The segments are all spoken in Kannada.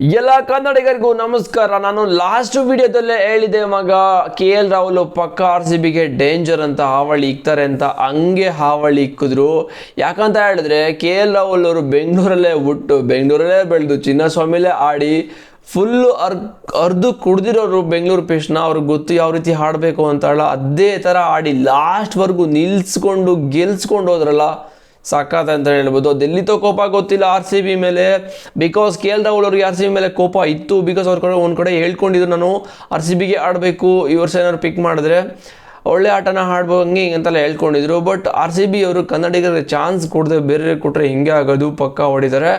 ಎಲ್ಲ ಕನ್ನಡಿಗರಿಗೂ ನಮಸ್ಕಾರ. ನಾನು ಲಾಸ್ಟ್ ವಿಡಿಯೋದಲ್ಲೇ ಹೇಳಿದೆ, ಮಗ ಕೆ ಎಲ್ ರಾಹುಲ್ ಪಕ್ಕ ಆರ್ ಸಿ ಬಿಗೆ ಡೇಂಜರ್ ಅಂತ ಹಾವಳಿ ಇಕ್ತಾರೆ ಅಂತ ಹಂಗೆ ಹಾವಳಿ ಇಕ್ಕಿದ್ರು. ಯಾಕಂತ ಹೇಳಿದ್ರೆ ಕೆ ಎಲ್ ರಾಹುಲ್ ಅವರು ಬೆಂಗಳೂರಲ್ಲೇ ಹುಟ್ಟು, ಬೆಂಗಳೂರಲ್ಲೇ ಬೆಳೆದು, ಚಿನ್ನಸ್ವಾಮಿಲೇ ಆಡಿ ಫುಲ್ಲು ಅರ್, ಅರ್ದು ಕುಡ್ದಿರೋರು ಬೆಂಗಳೂರು ಪೇಶ್ನ ಅವ್ರಿಗೆ ಗೊತ್ತು ಯಾವ ರೀತಿ ಹಾಡಬೇಕು ಅಂತ ಹೇಳ, ಅದೇ ಥರ ಆಡಿ ಲಾಸ್ಟ್ವರೆಗೂ ನಿಲ್ಸ್ಕೊಂಡು, ಗೆಲ್ಸ್ಕೊಂಡು ಹೋದ್ರಲ್ಲ ಸಖತ್ ಅಂತ ಹೇಳ್ಬೋದು. ಅದೆಲ್ಲಿತೋ ಕೋಪ ಗೊತ್ತಿಲ್ಲ ಆರ್ ಸಿ ಬಿ ಮೇಲೆ. Because K L Rahul R C B ಮೇಲೆ ಕೋಪ ಇತ್ತು. ಬಿಕಾಸ್ ಅವ್ರ ಕಡೆ ಒಂದು ಕಡೆ ಹೇಳ್ಕೊಂಡಿದ್ರು ನಾನು. ಆರ್ ಸಿ ಬಿಗೆ ಆಡಬೇಕು. ಈ ವರ್ಷ ಏನಾದ್ರು ಪಿಕ್ ಮಾಡಿದ್ರೆ. ಒಳ್ಳೆ ಆಟನ ಆಡ್ಬೋದು, ಹಂಗೆ ಹಿಂಗಂತೆಲ್ಲ ಹೇಳ್ಕೊಂಡಿದ್ರು. ಬಟ್ ಆರ್ ಸಿ ಬಿ ಅವರು ಕನ್ನಡಿಗರಿಗೆ ಚಾನ್ಸ್ ಕೊಡದೆ ಬೇರೆ ಕೊಟ್ಟರೆ ಹಿಂಗೆ ಆಗೋದು, ಪಕ್ಕ ಹೊಡಿತಾರೆ.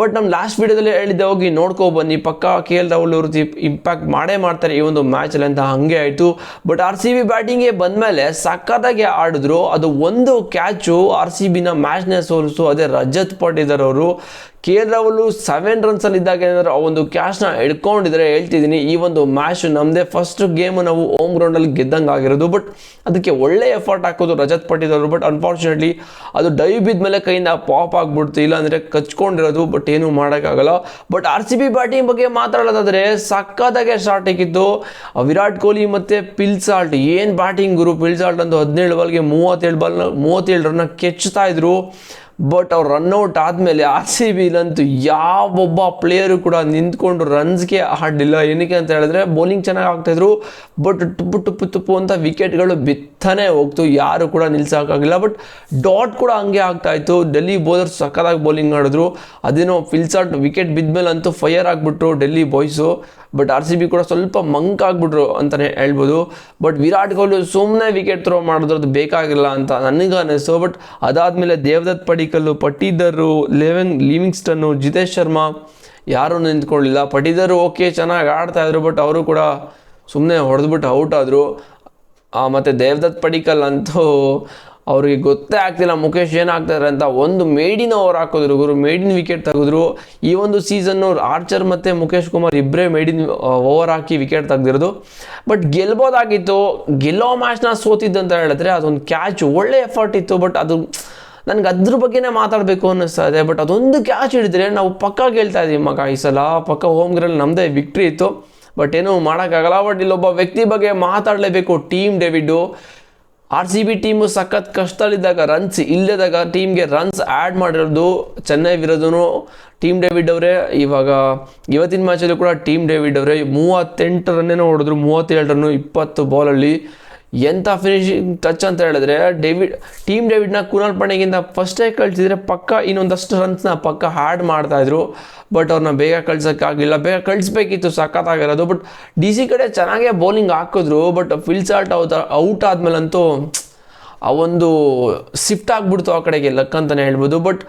ಬಟ್ ನಮ್ಮ ಲಾಸ್ಟ್ ವೀಡಿಯೋದಲ್ಲಿ ಹೇಳಿದ್ದೆ, ಹೋಗಿ ನೋಡ್ಕೊ ಬನ್ನಿ. ಪಕ್ಕ ಕೆ ಎಲ್ ರಾಹುಲ್ ಅವರು ಇಂಪ್ಯಾಕ್ಟ್ ಮಾಡೇ ಮಾಡ್ತಾರೆ ಈ ಒಂದು ಮ್ಯಾಚಲ್ಲಿ ಅಂತ ಹಾಗೆ ಆಯಿತು. ಬಟ್ ಆರ್ ಸಿ ಬಿ ಬ್ಯಾಟಿಂಗ್ಗೆ ಬಂದಮೇಲೆ ಸಖತ್ತಾಗಿ ಆಡಿದ್ರು. ಅದು ಒಂದು ಕ್ಯಾಚು ಆರ್ ಸಿ ಬಿನ ಮ್ಯಾಚ್ನೇ ಸೋಲಿಸು ಅದೇ ರಜತ್ ಪಟ್ಟಿದಾರ್ ಅವರು. ಕೆ ಎಲ್ ರಾಹುಲ್ ಸೆವೆನ್ ರನ್ಸಲ್ಲಿ ಇದ್ದಾಗ ಏನಾದ್ರು ಆ ಒಂದು ಕ್ಯಾಶ್ನ ಹಿಡ್ಕೊಂಡಿದ್ರೆ ಹೇಳ್ತಿದ್ದೀನಿ, ಈ ಒಂದು ಮ್ಯಾಚ್ ನಮ್ಮದೇ ಫಸ್ಟ್ ಗೇಮ್ ನಾವು ಹೋಮ್ ಗ್ರೌಂಡಲ್ಲಿ ಗೆದ್ದಂಗೆ ಆಗಿರೋದು. ಬಟ್ ಅದಕ್ಕೆ ಒಳ್ಳೆ ಎಫರ್ಟ್ ಹಾಕೋದು ರಜತ್ ಪಟ್ಟಿದವರು ಬಟ್ ಅನ್ಫಾರ್ಚುನೇಟ್ಲಿ ಅದು ಡೈ ಬಿದ್ದ ಮೇಲೆ ಕೈಯಿಂದ ಪಾಪ್ ಆಗ್ಬಿಡ್ತು. ಇಲ್ಲಾಂದರೆ ಕಚ್ಕೊಂಡಿರೋದು ಬಟ್ ಏನೂ ಮಾಡೋಕ್ಕಾಗಲ್ಲ. But R C B batting ಬಗ್ಗೆ ಮಾತಾಡೋದಾದರೆ ಸಕ್ಕತ್ತಾಗೆ ಸ್ಟಾರ್ಟ್ ಆಗಿತ್ತು ವಿರಾಟ್ ಕೊಹ್ಲಿ ಮತ್ತು ಪಿಲ್ಸಾಲ್ಟ್. ಏನು ಬ್ಯಾಟಿಂಗ್ ಗುರು? ಪಿಲ್ಸಾಲ್ಟ್ ಅಂತ ಹದಿನೇಳು ಬಾಲ್ಗೆ ಮೂವತ್ತೇಳು ಬಾಲ್ ಮೂವತ್ತೇಳು ರನ್ನ ಕೆಚ್ತಾ ಇದ್ರು. ಬಟ್ ಅವ್ರು ರನ್ಔಟ್ ಆದಮೇಲೆ ಆರ್ ಸಿ ಬಿಲಂತೂ ಯಾವೊಬ್ಬ ಪ್ಲೇಯರು ಕೂಡ ನಿಂತ್ಕೊಂಡು ರನ್ಸ್ಗೆ ಆಡಲಿಲ್ಲ. ಏನಕ್ಕೆ ಅಂತ ಹೇಳಿದ್ರೆ ಬೌಲಿಂಗ್ ಚೆನ್ನಾಗಿ ಆಗ್ತಾಯಿದ್ರು ಬಟ್ ಟುಪ್ಪು ಟುಪ್ಪು ತುಪ್ಪು ಅಂತ ವಿಕೆಟ್ಗಳು ಬಿತ್ತನೇ ಹೋಗ್ತು. ಯಾರು ಕೂಡ ನಿಲ್ಸೋಕ್ಕಾಗಿಲ್ಲ ಬಟ್ ಡಾಟ್ ಕೂಡ ಹಂಗೆ ಆಗ್ತಾಯಿತ್ತು ಡೆಲ್ಲಿ ಬೋಲರ್ಸ್ ಸಕ್ಕದಾಗಿ ಬೌಲಿಂಗ್ ಆಡಿದ್ರು. ಅದೇನೋ ಫಿಲ್ಸಾಟ್ ವಿಕೆಟ್ ಬಿದ್ದಮೇಲಂತೂ ಅಂತೂ fire ಆಗಿಬಿಟ್ರು Delhi boys but R C B ಕೂಡ ಸ್ವಲ್ಪ ಮಂಕ್ ಆಗಿಬಿಟ್ರು ಅಂತಲೇ ಹೇಳ್ಬೋದು. ಬಟ್ ವಿರಾಟ್ ಕೊಹ್ಲಿ ಸುಮ್ಮನೆ ವಿಕೆಟ್ ಥ್ರೋ ಮಾಡಿದ್ರು ಅದು ಬೇಕಾಗಿಲ್ಲ ಅಂತ ನನಗೆ ಅನ್ನಿಸ್ತು ಬಟ್ ಅದಾದಮೇಲೆ ದೇವದತ್ ಪಡಿಕಲ್ಲು ಪಟ್ಟಿದರು ಲೆವೆನ್ ಲಿವಿಂಗ್ಸ್ಟನ್ನು, ಜಿತೇಶ್ ಶರ್ಮಾ ಯಾರೂ ನಿಂತ್ಕೊಳ್ಳಿಲ್ಲ. ಪಟ್ಟಿದರು ಓಕೆ, ಚೆನ್ನಾಗಿ ಆಡ್ತಾ ಇದ್ರು, ಬಟ್ ಅವರು ಕೂಡ ಸುಮ್ಮನೆ ಹೊಡೆದ್ಬಿಟ್ಟು ಔಟ್ ಆದರು. ಮತ್ತು ದೇವದತ್ ಪಡಿಕಲ್ ಅಂತೂ ಅವ್ರಿಗೆ ಗೊತ್ತೇ ಆಗ್ತಿಲ್ಲ. ಮುಖೇಶ್ ಏನಾಗ್ತಾರೆ ಅಂತ ಒಂದು ಮೇಡಿನ ಓವರ್ ಹಾಕಿದ್ರು ಗುರು. ಮೇಡಿನ ವಿಕೆಟ್ ತೆಗೆದ್ರು. ಈ ಒಂದು ಸೀಸನ್ನು ಆರ್ಚರ್ ಮತ್ತು ಮುಖೇಶ್ ಕುಮಾರ್ ಇಬ್ಬರೇ ಮೇಡಿನ ಓವರ್ ಹಾಕಿ ವಿಕೆಟ್ ತೆಗ್ದಿರೋದು. ಬಟ್ ಗೆಲ್ಬೋದಾಗಿತ್ತು. ಗೆಲ್ಲೋ ಮ್ಯಾಚ್ನ ಸೋತಿದ್ದಂತ ಹೇಳಿದ್ರೆ ಅದೊಂದು ಕ್ಯಾಚ್, ಒಳ್ಳೆ ಎಫರ್ಟ್ ಇತ್ತು, ಬಟ್ ಅದು ನನಗೆ ಅದ್ರ ಬಗ್ಗೆನೇ ಮಾತಾಡಬೇಕು ಅನ್ನಿಸ್ತಾ ಇದೆ ಬಟ್ ಅದೊಂದು ಕ್ಯಾಚ್ ಹಿಡಿದ್ರೆ ನಾವು ಪಕ್ಕ ಗೆಲ್ತಾ ಇದ್ದೀವಿ, ಮಗ, ಈ ಸಲ ಪಕ್ಕ ಹೋಮ್ ಗ್ರೌಂಡ್ ನಮ್ಮದೇ ವಿಕ್ಟ್ರಿ ಇತ್ತು. ಬಟ್ ಏನೂ ಮಾಡೋಕ್ಕಾಗಲ್ಲ. ಬಟ್ ಇಲ್ಲೊಬ್ಬ ವ್ಯಕ್ತಿ ಬಗ್ಗೆ ಮಾತಾಡಲೇಬೇಕು. Team David R C B team ಸಖತ್ ಕಷ್ಟದಲ್ಲಿದ್ದಾಗ ರನ್ಸ್ ಇಲ್ಲದಾಗ ಟೀಮ್ಗೆ ರನ್ಸ್ ಆ್ಯಡ್ ಮಾಡಿರೋದು ಚೆನ್ನೈ ವಿರೋಧನು ಟೀಮ್ ಡೇವಿಡ್ ಅವರೇ, ಇವಾಗ ಇವತ್ತಿನ ಮ್ಯಾಚಲ್ಲೂ ಕೂಡ ಟೀಮ್ ಡೇವಿಡ್ ಅವರೇ ಮೂವತ್ತೆಂಟು ರನ್ನೇನೋ ಹೊಡೆದ್ರು. ಮೂವತ್ತೇಳು ರನ್ನು ಇಪ್ಪತ್ತು ಬಾಲಲ್ಲಿ ಎಂಥ ಫಿನಿಶಿಂಗ್ ಟಚ್ ಅಂತ ಹೇಳಿದ್ರೆ ಡೇವಿಡ್ ಟೀಮ್ ಡೇವಿಡ್ನ ಕುನಾಲ್ ಪಾಂಡೆಗಿಂತ ಫಸ್ಟೇ ಕಳಿಸಿದ್ರೆ ಪಕ್ಕ ಇನ್ನೊಂದಷ್ಟು ರನ್ಸ್ನ ಪಕ್ಕ ಹಾರ್ಡ್ ಮಾಡ್ತಾಯಿದ್ರು ಬಟ್ ಅವ್ರನ್ನ ಬೇಗ ಕಳ್ಸೋಕ್ಕಾಗಲಿಲ್ಲ ಬೇಗ ಕಳಿಸ್ಬೇಕಿತ್ತು, ಸಖತ್ತಾಗಿರೋದು. ಬಟ್ ಡಿ ಸಿ ಕಡೆ ಚೆನ್ನಾಗೇ ಬೌಲಿಂಗ್ ಹಾಕಿದ್ರು. But Phil Salt out out ಆದಮೇಲಂತೂ ಆ ಒಂದು ಶಿಫ್ಟ್ ಆಗಿಬಿಡ್ತು ಆ ಕಡೆಗೆ ಲಕ್ ಅಂತಲೇ ಹೇಳ್ಬೋದು. ಬಟ್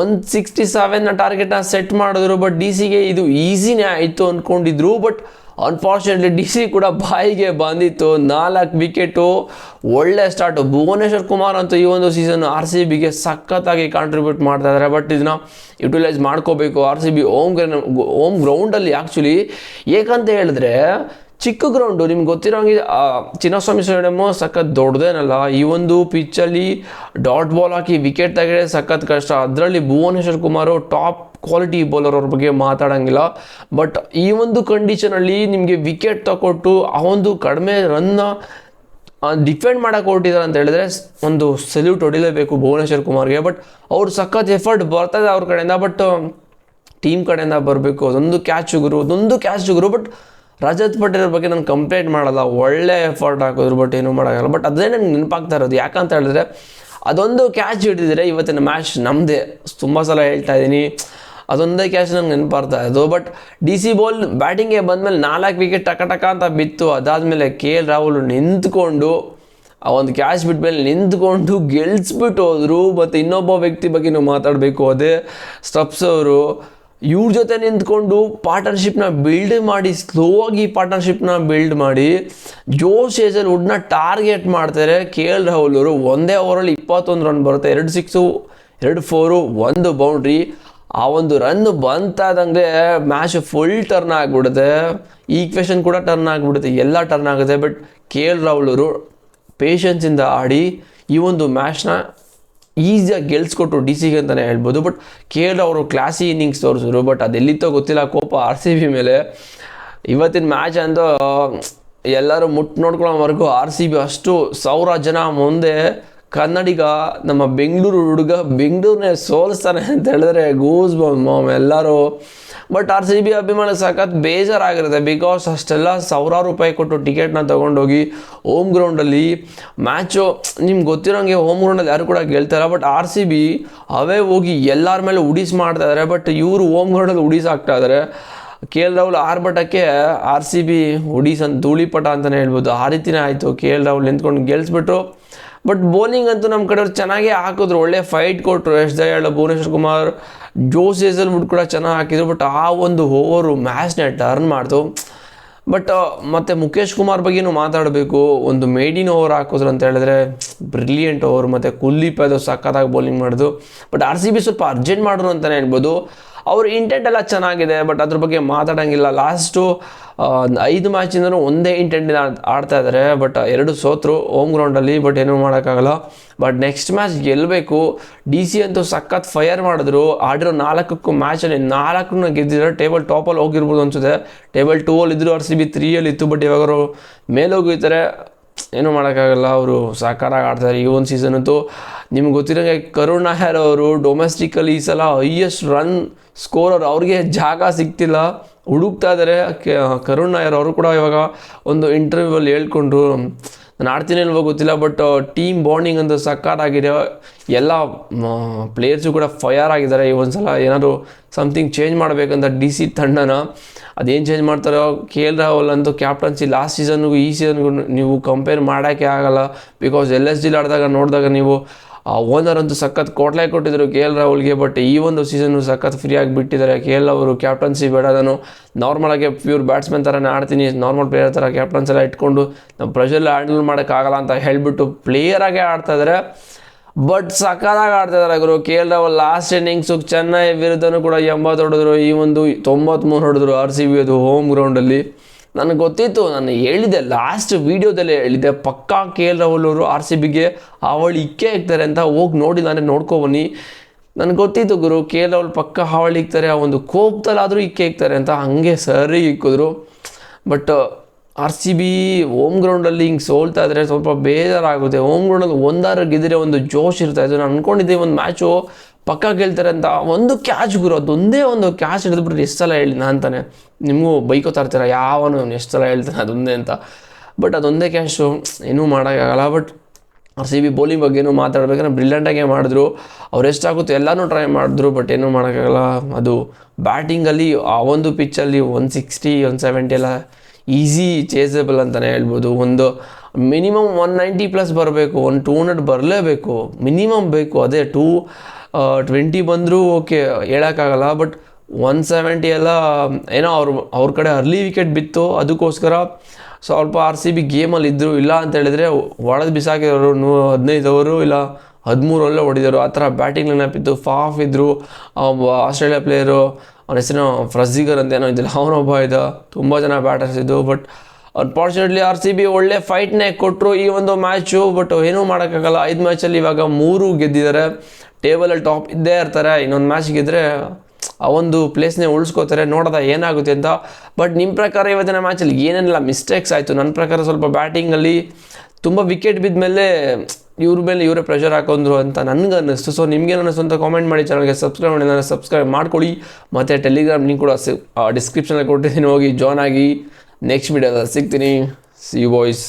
ಒನ್ ಸಿಕ್ಸ್ಟಿ ಸೆವೆನ್ನ ಟಾರ್ಗೆಟ್ನ ಸೆಟ್ ಮಾಡಿದ್ರು. ಬಟ್ ಡಿ ಸಿಗೆ ಇದು ಈಸಿನೇ ಆಯಿತು ಅಂದ್ಕೊಂಡಿದ್ರು ಬಟ್ ಅನ್ಫಾರ್ಚುನೇಟ್ಲಿ ಡಿ ಸಿ ಕೂಡ ಬಾಯಿಗೆ ಬಂದಿತ್ತು. ನಾಲ್ಕು ವಿಕೆಟು ಒಳ್ಳೆ ಸ್ಟಾರ್ಟು ಭುವನೇಶ್ವರ್ ಕುಮಾರ್ ಅಂತೂ ಈ ಒಂದು ಸೀಸನ್ ಆರ್ ಸಿ ಬಿಗೆ ಸಖತ್ತಾಗಿ ಕಾಂಟ್ರಿಬ್ಯೂಟ್ ಮಾಡ್ತಾ ಇದ್ದಾರೆ ಬಟ್ ಇದನ್ನ ಯುಟಿಲೈಸ್ ಮಾಡ್ಕೋಬೇಕು. R C B home home ಗ್ರೌಂಡಲ್ಲಿ ಆ್ಯಕ್ಚುಲಿ ಏಕಂತ ಹೇಳಿದ್ರೆ ಚಿಕ್ಕ ಗ್ರೌಂಡು ನಿಮ್ಗೆ ಗೊತ್ತಿರೋ ಹಂಗೆ ಚಿನ್ನಸ್ವಾಮಿ ಸ್ಟೇಡಿಯಮ್ಮು ಸಖತ್ ದೊಡ್ಡದೇನಲ್ಲ, ಈ ಒಂದು ಪಿಚ್ಚಲ್ಲಿ ಡಾಟ್ ಬಾಲ್ ಹಾಕಿ ವಿಕೆಟ್ ತೆಗೆದ್ರೆ ಸಖತ್ ಕಷ್ಟ. ಅದರಲ್ಲಿ Bhuvneshwar Kumar top quality bowler ಅವ್ರ ಬಗ್ಗೆ ಮಾತಾಡೋಂಗಿಲ್ಲ. ಬಟ್ ಈ ಒಂದು ಕಂಡೀಷನಲ್ಲಿ ನಿಮಗೆ ವಿಕೆಟ್ ತಗೊಟ್ಟು ಆ ಒಂದು ಕಡಿಮೆ ರನ್ನ ಡಿಫೆಂಡ್ ಮಾಡೋಕೆ ಹೊರಟಿದ್ದಾರೆ ಅಂತ ಹೇಳಿದ್ರೆ ಒಂದು ಸೆಲ್ಯೂಟ್ ಹೊಡಿಲೇಬೇಕು ಭುವನೇಶ್ವರ್ ಕುಮಾರ್ಗೆ. ಬಟ್ ಅವ್ರು ಸಖತ್ ಎಫರ್ಟ್ ಬರ್ತದೆ ಅವ್ರ ಕಡೆಯಿಂದ ಬಟ್ ಟೀಮ್ ಕಡೆಯಿಂದ ಬರಬೇಕು. ಅದೊಂದು ಕ್ಯಾಚ್ ಗುರು, ಅದೊಂದು ಕ್ಯಾಚ್ ಗುರು ಬಟ್ ರಜತ್ ಪಟೇಲ್ ಬಗ್ಗೆ ನಾನು ಕಂಪ್ಲೇಂಟ್ ಮಾಡಲ್ಲ, ಒಳ್ಳೆ ಎಫರ್ಟ್ ಹಾಕಿದ್ರು ಬಟ್ ಏನೂ ಮಾಡೋಕ್ಕಲ್ಲ ಬಟ್ ಅದೇ ನನಗೆ ನೆನಪಾಗ್ತಾ ಇರೋದು, ಯಾಕಂತ ಹೇಳಿದ್ರೆ ಅದೊಂದು ಕ್ಯಾಚ್ ಹಿಡಿದಿದ್ರೆ ಇವತ್ತಿನ ಮ್ಯಾಚ್ ನಮ್ಮದೇ ತುಂಬ ಸಲ ಹೇಳ್ತಾ ಇದ್ದೀನಿ ಅದೊಂದೇ ಕ್ಯಾಚ್ ನಂಗೆ ನೆನಪಾಗ್ತಾ ಇದ್ದು ಬಟ್ ಡಿ ಸಿ ಬಾಲ್ ಬ್ಯಾಟಿಂಗ್ಗೆ ಬಂದಮೇಲೆ ನಾಲ್ಕು ವಿಕೆಟ್ ಟಕ ಟಕ ಅಂತ ಬಿತ್ತು. ಅದಾದಮೇಲೆ ಕೆ ಎಲ್ ರಾಹುಲ್ ನಿಂತ್ಕೊಂಡು, ಆ ಒಂದು ಕ್ಯಾಚ್ ಬಿಟ್ಮೇಲೆ ನಿಂತ್ಕೊಂಡು ಗೆಲ್ಸ್ಬಿಟ್ಟು ಹೋದರು. ಮತ್ತು ಇನ್ನೊಬ್ಬ ವ್ಯಕ್ತಿ ಬಗ್ಗೆ ನಾವು ಮಾತಾಡಬೇಕು, ಅದೇ ಸ್ಟಪ್ಸ್ ಅವರು. ಇವ್ರ ಜೊತೆ ನಿಂತ್ಕೊಂಡು ಪಾರ್ಟ್ನರ್ಶಿಪ್ನ ಬಿಲ್ಡ್ ಮಾಡಿ ಸ್ಲೋ ಆಗಿ ಪಾರ್ಟ್ನರ್ಶಿಪ್ನ ಬಿಲ್ಡ್ ಮಾಡಿ ಜೋ ಏಜಲ್ ವುಡ್ನ ಟಾರ್ಗೆಟ್ ಮಾಡ್ತಾರೆ. ಕೆ ಎಲ್ ರಾಹುಲ್ ಅವರು ಒಂದೇ ಓವರಲ್ಲಿ ಇಪ್ಪತ್ತೊಂದು ರನ್ ಬರುತ್ತೆ. ಎರಡು ಸಿಕ್ಸು ಎರಡು ಫೋರು ಒಂದು ಬೌಂಡ್ರಿ ಆ ಒಂದು ರನ್ ಬಂತಾದಂಗೆ ಮ್ಯಾಚ್ ಫುಲ್ ಟರ್ನ್ ಆಗಿಬಿಡುತ್ತೆ. ಈಕ್ವೇಷನ್ ಕೂಡ ಟರ್ನ್ ಆಗಿಬಿಡುತ್ತೆ. ಎಲ್ಲ ಟರ್ನ್ ಆಗುತ್ತೆ. ಬಟ್ ಕೆ ಎಲ್ ರಾಹುಲ್ ಅವರು ಪೇಷನ್ಸಿಂದ ಆಡಿ ಈ ಒಂದು ಮ್ಯಾಚ್ನ ಈಸಿಯಾಗಿ ಗೆಲ್ಸ್ಕೊಟ್ರು ಡಿ ಸಿಗೆ ಅಂತಲೇ ಹೇಳ್ಬೋದು. ಬಟ್ ಕೆ ಎಲ್ ಅವರು ಕ್ಲಾಸಿ ಇನ್ನಿಂಗ್ಸ್ ತೋರಿಸಿದ್ರು. ಬಟ್ ಅದೆಲ್ಲಿತ್ತೋ ಗೊತ್ತಿಲ್ಲ. ಕೋಪ ಆರ್ ಸಿ ಬಿ ಮೇಲೆ. ಇವತ್ತಿನ ಮ್ಯಾಚ್ ಅಂದು, ಎಲ್ಲರೂ ಮುಟ್ಟು ನೋಡ್ಕೊಳ್ಳೋವರೆಗೂ ಆರ್ ಸಿ ಬಿ ಅಷ್ಟು ಸಾವಿರ ಜನ ಮುಂದೆ ಕನ್ನಡಿಗ, ನಮ್ಮ ಬೆಂಗಳೂರು ಹುಡುಗ ಬೆಂಗಳೂರನ್ನೇ ಸೋಲಿಸ್ತಾನೆ ಅಂತ ಹೇಳಿದ್ರೆ ಗೂಸ್ ಮಾಮ್ ಎಲ್ಲರೂ. ಬಟ್ ಆರ್ ಸಿ ಬಿ ಅಭಿಮಾನ ಸಾಕತ್ ಬೇಜಾರಾಗಿರುತ್ತೆ ಬಿಕಾಸ್ ಅಷ್ಟೆಲ್ಲ ಸಾವಿರಾರು ರೂಪಾಯಿ ಕೊಟ್ಟು ಟಿಕೆಟ್ನ ತೊಗೊಂಡೋಗಿ ಹೋಮ್ ಗ್ರೌಂಡಲ್ಲಿ ಮ್ಯಾಚು ನಿಮ್ಗೆ ಗೊತ್ತಿರೋಂಗೆ ಹೋಮ್ ಗ್ರೌಂಡಲ್ಲಿ ಯಾರು ಕೂಡ ಗೆಲ್ತಾರ but R C B away ಹೋಗಿ ಎಲ್ಲರ ಮೇಲೆ ಉಡಿಸ್ ಮಾಡ್ತಾ ಇದ್ದಾರೆ ಬಟ್ ಇವರು ಹೋಮ್ ಗ್ರೌಂಡಲ್ಲಿ ಉಡೀಸ್ ಆಗ್ತಾ ಇದ್ದಾರೆ ಕೆ ಎಲ್ ರಾಹುಲ್ ಆರ್ಭಟಕ್ಕೆ ಆರ್ ಸಿ ಬಿ ಉಡೀಸ್ ಅಂತ ಧೂಳಿಪಟ ಅಂತಲೇ ಹೇಳ್ಬೋದು. ಆ ರೀತಿನೇ ಆಯಿತು ಕೆ ಎಲ್ ರಾಹುಲ್ ನಿಂತ್ಕೊಂಡು ಗೆಲ್ಸ್ಬಿಟ್ರು. ಬಟ್ ಬೌಲಿಂಗ್ ಅಂತೂ ನಮ್ಮ ಕಡೆಯವ್ರು ಚೆನ್ನಾಗೇ ಹಾಕಿದ್ರು. ಒಳ್ಳೆ ಫೈಟ್ ಕೊಟ್ಟರು ಯಶ್ ದಯಾಳ, ಭುವನೇಶ್ವರ್ ಕುಮಾರ್ ಜೋಸ್ ಹೇಸಲ್ವುಡ್ ಕೂಡ ಚೆನ್ನಾಗಿ ಹಾಕಿದ್ರು. ಬಟ್ ಆ ಒಂದು ಓವರು ಮ್ಯಾಚ್ನ ಟರ್ನ್ ಮಾಡ್ತು ಬಟ್ ಮತ್ತು ಮುಖೇಶ್ ಕುಮಾರ್ ಬಗ್ಗೆನೂ ಮಾತಾಡಬೇಕು. ಒಂದು ಮೇಡಿನ್ ಓವರ್ ಹಾಕಿದ್ರು ಅಂತ ಹೇಳಿದ್ರೆ ಬ್ರಿಲಿಯಂಟ್ ಓವರ್ ಮತ್ತು ಕುಲ್ದೀಪ್ ಅದು ಸಖತ್ತಾಗಿ ಬೌಲಿಂಗ್ ಮಾಡಿದ್ರು ಬಟ್ ಆರ್ ಸಿ ಬಿ ಸ್ವಲ್ಪ ಅರ್ಜೆಂಟ್ ಮಾಡಿದ್ರು ಅಂತಲೇ ಹೇಳ್ಬೋದು. ಅವ್ರ ಇಂಟೆಂಟ್ ಎಲ್ಲ ಚೆನ್ನಾಗಿದೆ ಬಟ್ ಅದ್ರ ಬಗ್ಗೆ ಮಾತಾಡೋಂಗಿಲ್ಲ. ಲಾಸ್ಟು ಐದು ಮ್ಯಾಚಿಂದನೂ ಒಂದೇ ಇಂಟೆಂಟಿಂದ ಆಡ್ತಾ ಇದ್ದಾರೆ ಬಟ್ ಎರಡು ಸೋತರು ಹೋಮ್ ಗ್ರೌಂಡಲ್ಲಿ ಬಟ್ ಏನೂ ಮಾಡೋಕ್ಕಾಗಲ್ಲ. ಬಟ್ ನೆಕ್ಸ್ಟ್ ಮ್ಯಾಚ್ ಗೆಲ್ಲಬೇಕು ಡಿ ಸಿ ಅಂತೂ ಸಖತ್ ಫೈರ್ ಮಾಡಿದ್ರು. ಆಡಿರೋ ನಾಲ್ಕಕ್ಕೂ ಮ್ಯಾಚಲ್ಲಿ ನಾಲ್ಕನ್ನು ಗೆದ್ದಿದ್ದಾರೆ ಟೇಬಲ್ ಟಾಪಲ್ಲಿ ಹೋಗಿರ್ಬೋದು ಅನ್ಸುತ್ತೆ. ಟೇಬಲ್ ಟೂ ಅಲ್ಲಿ ಇದ್ದರು ಆರ್ ಸಿ ಬಿ ತ್ರೀಯಲ್ಲಿ ಇತ್ತು ಬಟ್ ಇವಾಗ ಅವರು ಮೇಲೆ ಹೋಗಿರ್ತಾರೆ. ಏನೂ ಮಾಡೋಕ್ಕಾಗಲ್ಲ, ಅವರು ಸಾಕಾರಾಗಿ ಆಡ್ತಾರೆ. ಈ ಒಂದು ಸೀಸನ್ ಅಂತೂ ನಿಮ್ಗೆ ಗೊತ್ತಿರೋಂಗೆ ಕರುಣ್ ನಾಯರ್ ಅವರು ಡೊಮೆಸ್ಟಿಕಲ್ಲಿ ಈ ಸಲ ಹೈಯೆಸ್ಟ್ ರನ್ ಸ್ಕೋರರ್ ಅವ್ರಿಗೆ ಜಾಗ ಸಿಗ್ತಿಲ್ಲ. ಹುಡುಕ್ತಾ ಇದ್ದಾರೆ ಕರುಣ್ ನಾಯರ್ ಅವರು ಕೂಡ ಇವಾಗ ಒಂದು ಇಂಟರ್ವ್ಯೂವಲ್ಲಿ ಹೇಳ್ಕೊಂಡ್ರು ನಾನು ಆಡ್ತೀನಿ ಅಲ್ವೋ ಗೊತ್ತಿಲ್ಲ ಬಟ್ ಟೀಮ್ ಬಾಂಡಿಂಗ್ ಅಂತ ಸಕ್ಕಾರಾಗಿದೆ ಎಲ್ಲ ಪ್ಲೇಯರ್ಸು ಕೂಡ ಫಯರ್ ಆಗಿದ್ದಾರೆ. ಈ ಒಂದು ಸಲ ಏನಾದರೂ ಸಮಥಿಂಗ್ ಚೇಂಜ್ ಮಾಡಬೇಕಂತ ಡಿ ಸಿ ತಂಡನ. ಅದೇನು ಚೇಂಜ್ ಮಾಡ್ತಾರೋ ಕೆ ಎಲ್ ರಾಹುಲ್ ಅಂತೂ ಕ್ಯಾಪ್ಟನ್ಸಿ ಲಾಸ್ಟ್ ಸೀಸನ್ಗೂ ಈ ಸೀಸನ್ಗೂ ನೀವು ಕಂಪೇರ್ ಮಾಡೋಕ್ಕೆ ಆಗಲ್ಲ. ಬಿಕಾಸ್ ಎಲ್ ಎಸ್ ಜಿಲ್ ಆಡಿದಾಗ ನೋಡಿದಾಗ ನೀವು, ಆ ಓನರ್ ಅಂತೂ ಸಖತ್ ಕೋಟ್ಲೆ ಕೊಟ್ಟಿದ್ರು ಕೆ ಎಲ್ ರಾಹುಲ್ಗೆ ಬಟ್ ಈ ಒಂದು ಸೀಸನ್ನು ಸಖತ್ ಫ್ರೀಯಾಗಿ ಬಿಟ್ಟಿದ್ದಾರೆ. ಕೆ ಎಲ್ ಅವರು ಕ್ಯಾಪ್ಟನ್ಸಿ ಬೇಡ, ನಾನು ನಾರ್ಮಲಾಗಿ ಪ್ಯೂರ್ ಬ್ಯಾಟ್ಸ್ಮನ್ ಥರನೇ ಆಡ್ತೀನಿ. ನಾರ್ಮಲ್ ಪ್ಲೇಯರ್ ಥರ ಕ್ಯಾಪ್ಟನ್ಸ್ ಎಲ್ಲ ಇಟ್ಕೊಂಡು ನಮ್ಮ ಪ್ರೆಷರ್ ಹ್ಯಾಂಡಲ್ ಮಾಡೋಕ್ಕಾಗಲ್ಲ ಅಂತ ಹೇಳಿಬಿಟ್ಟು ಪ್ಲೇಯರಾಗೆ ಆಡ್ತಾ ಬಟ್ ಸಖತ್ತಾಗಿ ಆಡ್ತಾ ಇದಾರೆ ಗುರು. K L Rahul last innings Chennai ವಿರುದ್ಧನೂ ಕೂಡ ಎಂಬತ್ತು ಹೊಡೆದ್ರು. ಈ ಒಂದು ತೊಂಬತ್ಮೂರು ಹೊಡೆದ್ರು ಆರ್ ಸಿ ಬಿ ಅದು ಹೋಮ್ ಗ್ರೌಂಡಲ್ಲಿ ನನಗೆ ಗೊತ್ತಿತ್ತು, ನಾನು ಹೇಳಿದೆ ಲಾಸ್ಟ್ ವೀಡಿಯೋದಲ್ಲೇ ಹೇಳಿದ್ದೆ, ಪಕ್ಕಾ ಕೆ ಎಲ್ ರಾಹುಲ್ ಅವರು ಆರ್ ಸಿ ಬಿಗೆ ಹಾವಳಿ ಇಕ್ಕೇ ಇಕ್ತಾರೆ ಅಂತ ಹೋಗಿ ನೋಡಿಲ್ಲ ಅಂದರೆ ನೋಡ್ಕೊಬನ್ನಿ ನನಗೆ ಗೊತ್ತಿತ್ತು ಗುರು ಕೆ ಎಲ್ ರಾಹುಲ್ ಪಕ್ಕ ಹಾವಳಿ ಇಕ್ತಾರೆ, ಆ ಒಂದು ಕೋಪದಲ್ಲಾದರೂ ಇಕ್ಕೇ ಇಕ್ತಾರೆ ಅಂತ ಹಾಗೆ ಸರಿ ಇಕ್ಕಿದ್ರು. But R C B home ಗ್ರೌಂಡಲ್ಲಿ ಹಿಂಗೆ ಸೋಲ್ತಾ ಇದ್ರೆ ಸ್ವಲ್ಪ ಬೇಜಾರಾಗುತ್ತೆ. ಹೋಮ್ ಗ್ರೌಂಡಲ್ಲಿ ಒಂದಾರು ಗೆದ್ದರೆ ಒಂದು ಜೋಶ್ ಇರ್ತಾ ಇತ್ತು. ನಾನು ಅನ್ಕೊಂಡಿದ್ದೆ ಒಂದು ಮ್ಯಾಚು ಪಕ್ಕ ಗೆಲ್ತಾರೆ ಅಂತ. ಒಂದು ಕ್ಯಾಚ್ ಗುರು, ಅದೊಂದೇ ಒಂದು ಕ್ಯಾಚ್ ಹಿಡಿದ್ಬಿಟ್ರೆ ಎಷ್ಟು ಸಲ ಹೇಳಿ ನಾನು ಅಂತಾನೆ ನಿಮಗೂ ಬೈಕೋ ಇರ್ತೀರ? ಯಾವನು ಎಷ್ಟು ಸಲ ಹೇಳ್ತಾನೆ ಅದೊಂದೇ ಅಂತ. ಬಟ್ ಅದೊಂದೇ ಕ್ಯಾಶು ಏನೂ ಮಾಡೋಕ್ಕಾಗಲ್ಲ but R C B bowling ಬಗ್ಗೆನೂ ಮಾತಾಡ್ಬೇಕಂದ್ರೆ ಬ್ರಿಲಿಯಂಟಾಗೆ ಮಾಡಿದ್ರು. ಅವ್ರು ಎಷ್ಟಾಗುತ್ತೆ ಎಲ್ಲನೂ ಟ್ರೈ ಮಾಡಿದ್ರು ಬಟ್ ಏನೂ ಮಾಡೋಕ್ಕಾಗಲ್ಲ ಅದು ಬ್ಯಾಟಿಂಗಲ್ಲಿ ಆ ಒಂದು ಪಿಚ್ಚಲ್ಲಿ ಒನ್ ಸಿಕ್ಸ್ಟಿ ಒನ್ ಸೆವೆಂಟಿ ಎಲ್ಲ ಈಸಿ ಚೇಸಬಲ್ ಅಂತಲೇ ಹೇಳ್ಬೋದು. ಒಂದು ಮಿನಿಮಮ್ ಒನ್ ನೈಂಟಿ ಪ್ಲಸ್ ಬರಬೇಕು, ಒಂದು ಟೂ ಹಂಡ್ರೆಡ್ ಬರಲೇಬೇಕು. ಮಿನಿಮಮ್ ಬೇಕು, ಅದೇ ಟೂ ಟ್ವೆಂಟಿ ಬಂದರೂ ಓಕೆ ಹೇಳೋಕ್ಕಾಗಲ್ಲ. ಬಟ್ ಒನ್ ಸೆವೆಂಟಿ ಎಲ್ಲ, ಏನೋ ಅವ್ರ ಅವ್ರ ಕಡೆ ಅರ್ಲಿ ವಿಕೆಟ್ ಬಿತ್ತು. ಅದಕ್ಕೋಸ್ಕರ ಸ್ವಲ್ಪ ಆರ್ ಸಿ ಬಿ ಗೇಮಲ್ಲಿ ಇದ್ದರು ಇಲ್ಲ ಅಂತ ಹೇಳಿದ್ರೆ ಒಡೆದು ಬಿಸಾಕಿರೋರು ನೂ, ಹದಿನೈದು ಅವರು ಇಲ್ಲ ಹದಿಮೂರಲ್ಲೇ ಹೊಡಿದರು ಆ ಥರ ಬ್ಯಾಟಿಂಗ್ ನೆನಪಿತ್ತು ಫಾಫ್ ಇದ್ದರು ಆಸ್ಟ್ರೇಲಿಯಾ ಪ್ಲೇಯರು ಅವನ ಹೆಸರು ಫ್ರಝಿಗರ್ ಅಂತ ಏನೋ ಇದ್ದಿಲ್ಲ. ಅವನೊಬ್ಬ ಇದ್ದ. ತುಂಬ ಜನ ಬ್ಯಾಟರ್ಸ್ ಇದ್ದು but unfortunately R C B ಒಳ್ಳೆ ಫೈಟ್ನೇ ಕೊಟ್ಟರು ಈ ಒಂದು ಮ್ಯಾಚು ಬಟ್ ಏನೂ ಮಾಡೋಕ್ಕಾಗಲ್ಲ. ಐದು ಮ್ಯಾಚಲ್ಲಿ ಇವಾಗ ಮೂರು ಗೆದ್ದಿದ್ದಾರೆ ಟೇಬಲಲ್ಲಿ ಟಾಪ್ ಇದ್ದೇ ಇರ್ತಾರೆ. ಇನ್ನೊಂದು ಮ್ಯಾಚ್ ಗೆದ್ದರೆ ಆ ಒಂದು ಪ್ಲೇಸ್ನೇ ಉಳಿಸ್ಕೋತಾರೆ. ನೋಡೋದ ಏನಾಗುತ್ತೆ ಅಂತ. ಬಟ್ ನಿಮ್ಮ ಪ್ರಕಾರ ಇವತ್ತಿನ ಮ್ಯಾಚಲ್ಲಿ ಏನೇನೆಲ್ಲ ಮಿಸ್ಟೇಕ್ಸ್ ಆಯಿತು? ನನ್ನ ಪ್ರಕಾರ ಸ್ವಲ್ಪ ಬ್ಯಾಟಿಂಗಲ್ಲಿ ತುಂಬ ವಿಕೆಟ್ ಬಿದ್ದ ಮೇಲೆ ಇವ್ರ ಮೇಲೆ ಇವರೇ ಪ್ರೆಷರ್ ಹಾಕೊಂಡ್ರು ಅಂತ ನನಗೆ ಅನ್ನಿಸ್ತು. ಸೊ ನಿಮಗೆ ಅನ್ನಿಸ್ತು ಅಂತ ಕಾಮೆಂಟ್ ಮಾಡಿ ಚಾನಲ್ಗೆ ಸಬ್ಸ್ಕ್ರೈಬ್ ಮಾಡಿ ನಾನು ಸಬ್ಸ್ಕ್ರೈಬ್ ಮಾಡ್ಕೊಳ್ಳಿ. ಮತ್ತು ಟೆಲಿಗ್ರಾಮ್ ಲಿಂಕ್ ಕೂಡ ಡಿಸ್ಕ್ರಿಪ್ಷನಲ್ಲಿ ಕೊಟ್ಟಿದ್ದೀನಿ. ಹೋಗಿ ಜಾಯ್ನ್ ಆಗಿ ನೆಕ್ಸ್ಟ್ ವೀಡಿಯೋದಲ್ಲಿ ಸಿಗ್ತೀನಿ. C boys